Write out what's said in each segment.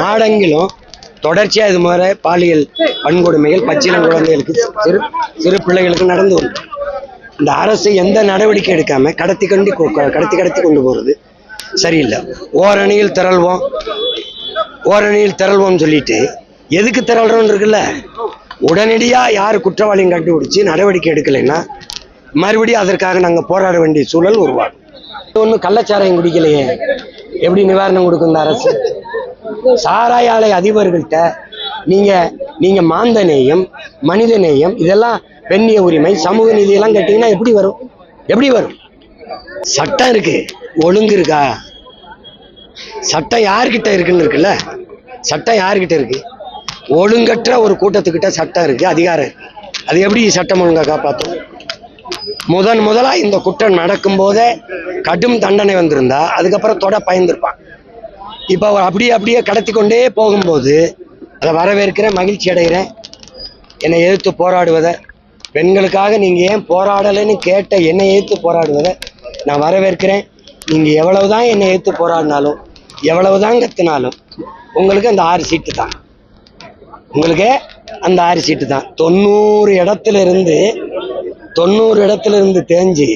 நாடெங்கிலும் தொடர்ச்சியா இது மாதிரி பாலியல் வன்கொடுமைகள் பச்சிளம் குழந்தைகளுக்கு சிறு சிறு பிள்ளைகளுக்கு நடந்து வரும். இந்த அரசு எந்த நடவடிக்கை எடுக்காம கடத்தி கண்டி கடத்தி கடத்தி கொண்டு போறது சரியில்லை. ஓரணியில் திரள்வோம். ஓரணியில் திரள்வோம்னு சொல்லிட்டு எதுக்கு திரள்றோம்னு இருக்குல்ல? உடனடியா யார் குற்றவாளியும் கண்டுபிடிச்சு நடவடிக்கை எடுக்கலைன்னா மறுபடியும் அதற்காக நாங்க போராட வேண்டிய சூழல் உருவாகும். ஒன்றும் கள்ளச்சாராயம் குடிக்கலையே. எப்படி நிவாரணம் கொடுக்கும் இந்த அரசு? சாராய ஆலை அதிபர்கள்ட்ட நீங்க நீங்க மாந்த நேயம் மனித நேயம் இதெல்லாம் பெண்ணிய உரிமை சமூக நீதி எல்லாம் கேட்டீங்கன்னா எப்படி வரும்? எப்படி வரும்? சட்டம் இருக்கு. ஒழுங்கு இருக்கா? சட்டம் யார்கிட்ட இருக்குன்னு இருக்குல்ல? சட்டம் யார்கிட்ட இருக்கு? ஒழுங்கற்ற ஒரு கூட்டத்துக்கிட்ட சட்டம் இருக்கு அதிகாரம் இருக்கு. அது எப்படி சட்டம் ஒழுங்கா காப்பாற்றும் முதன் முதலா இந்த குற்றம் நடக்கும் போதே கடும் தண்டனை வந்திருந்தா அதுக்கப்புறம் தொட பயந்துருப்பான். இப்போ அவர் அப்படியே அப்படியே கடத்தி கொண்டே போகும்போது அதை வரவேற்கிறேன் மகிழ்ச்சி அடைகிறேன். என்னை எதிர்த்து போராடுவதை பெண்களுக்காக நீங்கள் ஏன் போராடலைன்னு கேட்ட என்னை எதிர்த்து போராடுவதை நான் வரவேற்கிறேன். நீங்கள் எவ்வளவுதான் என்னை எதிர்த்து போராடினாலும் எவ்வளவுதான் கத்துனாலும் உங்களுக்கு அந்த ஆறு சீட்டு தான். உங்களுக்கு அந்த ஆறு சீட்டு தான். தொண்ணூறு இடத்துல இருந்து தொண்ணூறு இடத்துல இருந்து தேஞ்சு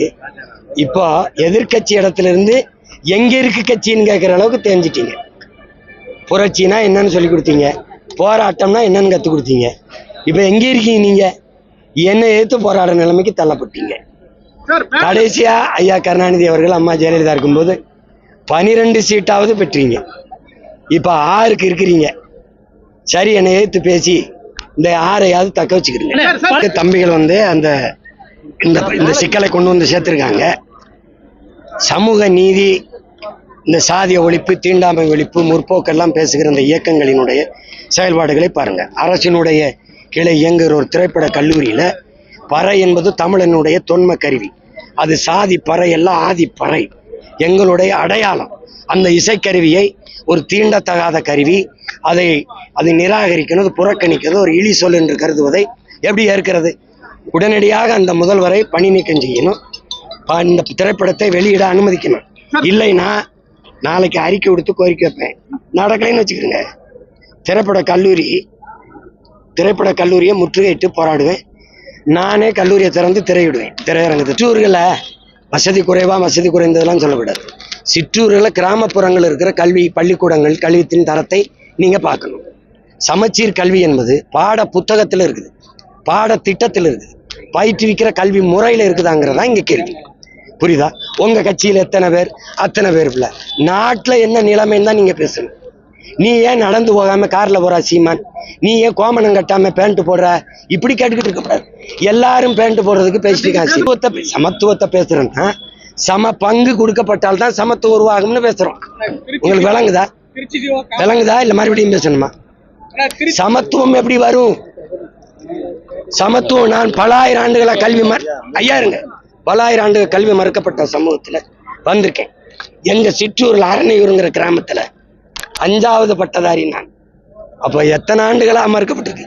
இப்போ எதிர்க்கட்சி இடத்துல இருந்து எங்க இருக்கு கட்சின்னு கேட்குற அளவுக்கு தேஞ்சிட்டீங்க. புரட்சினா என்னன்னு சொல்லி கொடுத்தீங்க. போராட்டம்னா என்னன்னு கத்து கொடுத்தீங்க. இப்போ எங்க இருக்கீங்க நீங்க? என்ன எதிர்த்து போராட நிலைமைக்கு தள்ளப்பட்டீங்க. கடைசியா ஐயா கருணாநிதி அவர்கள் அம்மா ஜெயலலிதா இருக்கும்போது பனிரெண்டு சீட்டாவது பெற்றீங்க. இப்போ ஆறுக்கு இருக்கிறீங்க. சரி என்னை எதிர்த்து பேசி இந்த ஆறையாவது தக்க வச்சுக்கிறீங்க. தம்பிகள் வந்து அந்த இந்த இந்த சிக்கலை கொண்டு வந்து சேர்த்திருக்காங்க. சமூக நீதி இந்த சாதிய ஒழிப்பு தீண்டாமை ஒழிப்பு முற்போக்கெல்லாம் பேசுகிற இந்த இயக்கங்களினுடைய செயல்பாடுகளை பாருங்க. அரசினுடைய கிளை இயங்குகிற ஒரு திரைப்பட கல்லூரியில பறை என்பது தமிழனுடைய தொன்ம கருவி. அது சாதி பறை எல்லாம் ஆதி பறை. எங்களுடைய அடையாளம். அந்த இசைக்கருவியை ஒரு தீண்டத்தகாத கருவி அதை அதை நிராகரிக்கணும் புறக்கணிக்கிறது ஒரு இழி சொல் என்று கருதுவதை எப்படி ஏற்கிறது? உடனடியாக அந்த முதல்வரை பணி நீக்கம் செய்யணும். இந்த திரைப்படத்தை வெளியிட அனுமதிக்கணும். இல்லைன்னா நாளைக்கு அறிக்கை கொடுத்து கோரிக்கை வைப்பேன். நடக்கலைன்னு வச்சுக்கிறேங்க. திரைப்பட கல்லூரி திரைப்பட கல்லூரியை முற்றுகையிட்டு போராடுவேன். நானே கல்லூரியை திறந்து திரையிடுவேன். திரையரங்கத்தை. சிற்றூர்களில் வசதி குறைவா வசதி குறைந்ததெல்லாம் சொல்லக்கூடாது. சிற்றூர்களில் கிராமப்புறங்கள் இருக்கிற கல்வி பள்ளிக்கூடங்கள் கல்வித்தின் தரத்தை நீங்க பார்க்கணும். சமச்சீர் கல்வி என்பது பாட புத்தகத்தில் இருக்குது. பாட திட்டத்தில் இருக்குது. பயிற்றுவிக்கிற கல்வி முறையில் இருக்குதாங்கிறதா இங்க கேள்வி. புரியுதா? உங்க கட்சியில் எத்தனை பேர்? அத்தனை பேர் இல்ல. நாட்டில் என்ன நிலைமைன்னு தான் நீங்க பேசணும். நீ ஏன் நடந்து போகாம கார்ல போறா சீமான்? நீ ஏன் கோமணம் கட்டாம பேண்ட் போடுற? இப்படி கேட்டுக்கிட்டு இருக்கக்கூடாது எல்லாரும் பேண்ட் போடுறதுக்கு பேசிட்டு சமத்துவத்தை சமத்துவத்தை பேசுறேன்னா சம பங்கு கொடுக்கப்பட்டால் தான் சமத்துவம் உருவாகும்னு பேசுறோம். உங்களுக்கு விளங்குதா? விளங்குதா? இல்ல மறுபடியும் பேசணுமா? சமத்துவம் எப்படி வரும்? சமத்துவம் நான் பல ஆயிரம் ஆண்டுகளாக கல்வி மறு ஐயா இருங்க. பல ஆயிரம் ஆண்டுகள் கல்வி மறுக்கப்பட்ட சமூகத்துல வந்திருக்கேன். எங்க சிற்றூர்ல அரணையூருங்கிற கிராமத்துல அஞ்சாவது பட்டதாரி நான். அப்போ எத்தனை ஆண்டுகளா மறுக்கப்பட்டிருக்கு?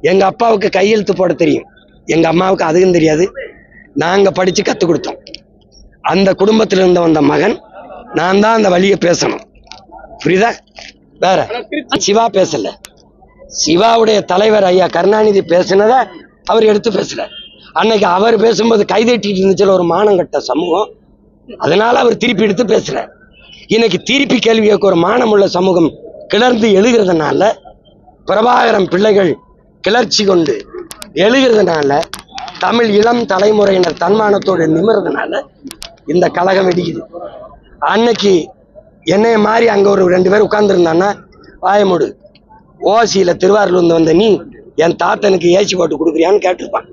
எங்க அப்பாவுக்கு கையெழுத்து போட தெரியும். எங்க அம்மாவுக்கு அதுவும் தெரியாது. நாங்க படிச்சு கத்து கொடுத்தோம். அந்த குடும்பத்துல இருந்த வந்த மகன் நான் தான் அந்த வழியை பேசணும். புரியுதா? வேற. சிவா பேசல. சிவாவுடைய தலைவர் ஐயா கருணாநிதி பேசினதை அவர் எடுத்து பேசுகிறார் அன்னைக்கு அவர் பேசும்போது கைதட்டிட்டு இருந்துச்சுல ஒரு மானங்கட்ட சமூகம். அதனால அவர் திருப்பி எடுத்து பேசுகிறார் இன்னைக்கு திருப்பி கேள்வி கேட்க ஒரு மானமுள்ள சமூகம் கிளர்ந்து எழுகிறதுனால பிரபாகரம் பிள்ளைகள் கிளர்ச்சி கொண்டு எழுகிறதுனால தமிழ் இளம் தலைமுறையினர் தன்மானத்தோடு நிமிறதுனால இந்த கழகம் வெடிக்குது. அன்னைக்கு என்னைய மாதிரி அங்க ஒரு ரெண்டு பேர் உட்கார்ந்துருந்தான்னா வாயமுடு ஓசியில திருவாரூர்ல இருந்து வந்த நீ என் தாத்தனுக்கு ஏசி போட்டு கொடுக்குறியான்னு கேட்டிருப்பான்.